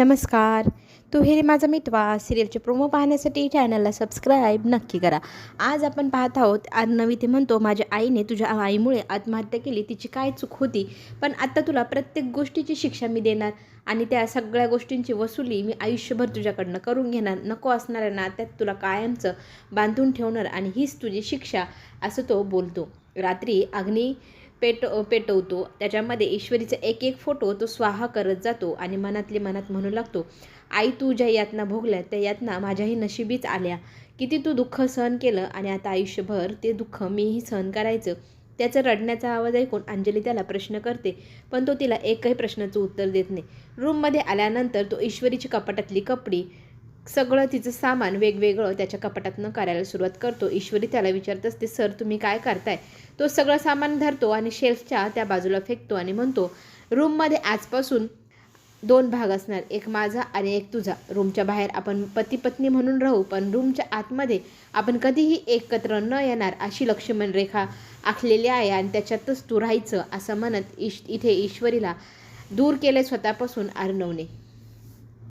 नमस्कार. तू हेरे माझा मितवा सिरियलचे प्रोमो पाहण्यासाठी चॅनलला सबस्क्राईब नक्की करा. आज आपण पाहत आहोत आज नवी ते म्हणतो माझ्या आईने तुझ्या आईमुळे आत्महत्या केली तिची काय चूक होती? पण आता तुला प्रत्येक गोष्टीची शिक्षा मी देणार आणि त्या सगळ्या गोष्टींची वसुली मी आयुष्यभर तुझ्याकडनं करून घेणार. नको असणाऱ्या नात्यात तुला कायमचं बांधून ठेवणार आणि हीच तुझी शिक्षा असं तो बोलतो. रात्री अग्नी पेट पेटवतो. त्याच्यामध्ये ईश्वरीचा एक एक फोटो तो स्वाहा करत जातो आणि मनातली मनात म्हणू लागतो आई तू ज्या यातना भोगल्या त्या यातना माझ्याही नशिबीच आल्या. किती तू दुःख सहन केलं आणि आता आयुष्यभर ते दुःख मीही सहन करायचं. त्याचं रडण्याचा आवाज ऐकून अंजली त्याला प्रश्न करते पण तो तिला एकही प्रश्नाचं उत्तर देत नाही. रूममध्ये आल्यानंतर तो ईश्वरीची कपाटातली कपडी सगळं तिचं सामान वेगवेगळं त्याच्या कपाटातनं करायला सुरुवात करतो. ईश्वरी त्याला विचारत असते सर तुम्ही काय करताय? तो सगळं सामान धरतो आणि शेल्फच्या त्या बाजूला फेकतो आणि म्हणतो रूममध्ये आजपासून दोन भाग असणार एक माझा आणि एक तुझा. रूमच्या बाहेर आपण पती पत्नी म्हणून राहू पण रूमच्या आतमध्ये आपण कधीही एकत्र न येणार अशी लक्ष्मण रेखा आखलेली आहे आणि त्याच्यातच तू राहायचं असं म्हणत ईश इथे ईश्वरीला दूर केले स्वतःपासून अर्णवने